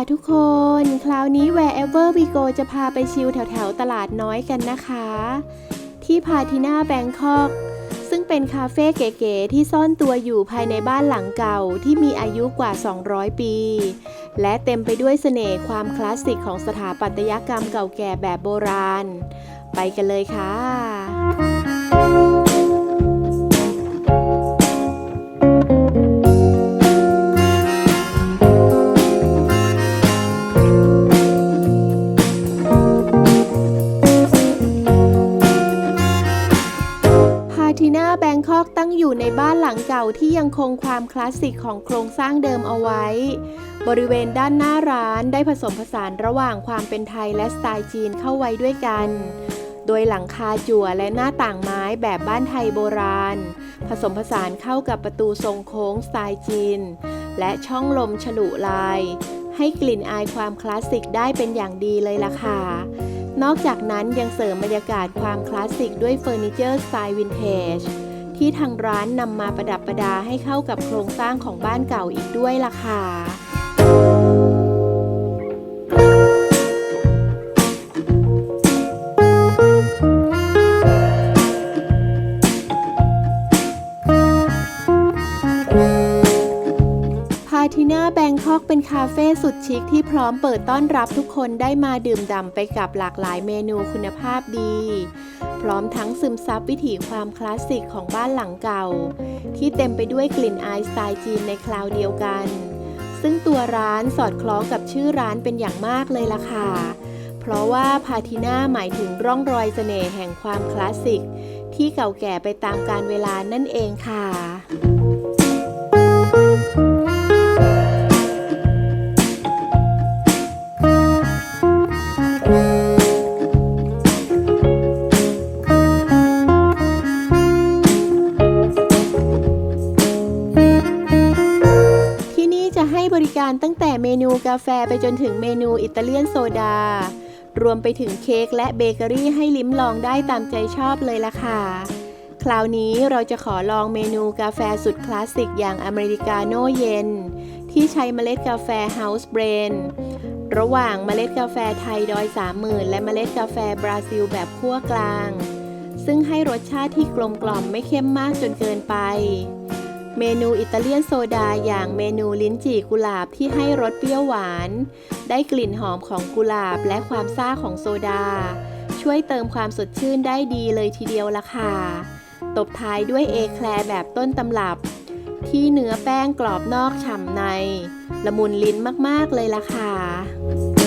ค่ะทุกคน คราวนี้ Wherever We Go จะพาไปชิลแถวๆตลาดน้อยกันนะคะ ที่พาทิน่าแบงคอกซึ่งเป็นคาเฟ่เก๋ๆที่ซ่อนตัวอยู่ภายในบ้านหลังเก่าที่มีอายุกว่า 200 ปี และเต็มไปด้วยเสน่ห์ความคลาสสิกของสถาปัตยกรรมเก่าแก่แบบโบราณ ไปกันเลยค่ะ อยู่ในบ้านหลังเก่าที่ยังคงความคลาสสิกของโครงสร้างเดิมเอาไว้ บริเวณด้านหน้าร้านได้ผสมผสานระหว่างความเป็นไทยและสไตล์จีนเข้าไว้ด้วยกัน โดยหลังคาจั่วและหน้าต่างไม้แบบบ้านไทยโบราณ ผสมผสานเข้ากับประตูทรงโค้งสไตล์จีน และช่องลมฉลุลาย ให้กลิ่นอายความคลาสสิกได้เป็นอย่างดีเลยล่ะค่ะนอกจากนั้นยังเสริมบรรยากาศความคลาสสิกด้วยเฟอร์นิเจอร์สไตล์วินเทจ ที่ทางร้านนำมาประดับประดาให้เข้ากับโครงสร้างของบ้านเก่าอีกด้วยล่ะค่ะพาทิน่าแบงคอกเป็นคาเฟ่สุดชิคที่พร้อมเปิดต้อนรับทุกคนได้มาดื่มด่ำไปกับหลากหลายเมนูคุณภาพดี พร้อมทั้งซึมซับวิถีความคลาสสิกของบ้านหลังเก่า ที่เต็มไปด้วยกลิ่นอายสไตล์จีนในคราวเดียวกัน ซึ่งตัวร้านสอดคล้องกับชื่อร้านเป็นอย่างมากเลยล่ะค่ะ เพราะว่าพาทิน่าหมายถึงร่องรอยเสน่ห์แห่งความคลาสสิก ที่เก่าแก่ไปตามกาลเวลานั่นเองค่ะ กาแฟไปจนถึงเมนูอิตาเลียนโซดา รวมไปถึงเค้กและเบเกอรี่ให้ลิ้มลองได้ตามใจชอบเลยล่ะค่ะ คราวนี้เราจะขอลองเมนูกาแฟสุดคลาสสิกอย่างอเมริกาโน่เย็น ที่ใช้เมล็ดกาแฟ House Blend ระหว่างเมล็ดกาแฟไทยดอยสามหมื่นและเมล็ดกาแฟบราซิลแบบคั่วกลาง ซึ่งให้รสชาติที่กลมกล่อมไม่เข้มมากจนเกินไป เมนูอิตาเลียนโซดาอย่างเมนูลิ้นจี่กุหลาบที่ให้รสเปรี้ยวหวาน ได้กลิ่นหอมของกุหลาบและความซ่าของโซดา ช่วยเติมความสดชื่นได้ดีเลยทีเดียวละค่ะ ตบท้ายด้วยเอแคลร์แบบต้นตำรับ ที่เนื้อแป้งกรอบนอกฉ่ำใน ละมุนลิ้นมากๆเลยล่ะค่ะ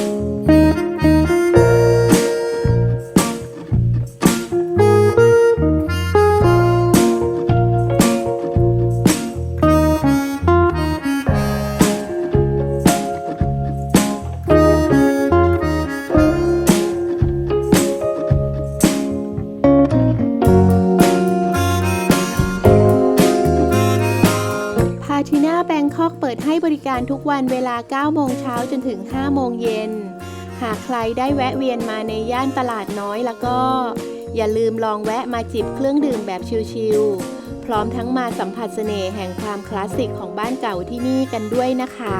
ให้บริการทุกวันเวลา 9 โมงเช้าจนถึง 5 โมงเย็น หากใครได้แวะเวียนมาในย่านตลาดน้อยแล้วก็ อย่าลืมลองแวะมาจิบเครื่องดื่มแบบชิลๆ พร้อมทั้งมาสัมผัสเสน่ห์แห่งความคลาสสิกของบ้านเก่าที่นี่กันด้วยนะคะ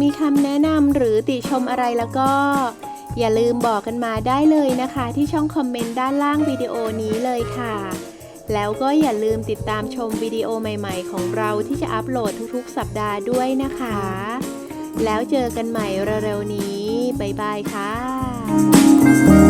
มีคำแนะนำหรือติชมอะไรแล้วก็ อย่าลืมบอกกันมาได้เลยนะคะ ที่ช่องคอมเมนต์ด้านล่างวิดีโอนี้เลยค่ะ แล้วก็อย่าลืมติดตามชมวิดีโอใหม่ ๆ ของเราที่จะอัปโหลดทุกๆ สัปดาห์ด้วยนะคะ แล้วเจอกันใหม่เร็วๆนี้ บ๊ายบายค่ะ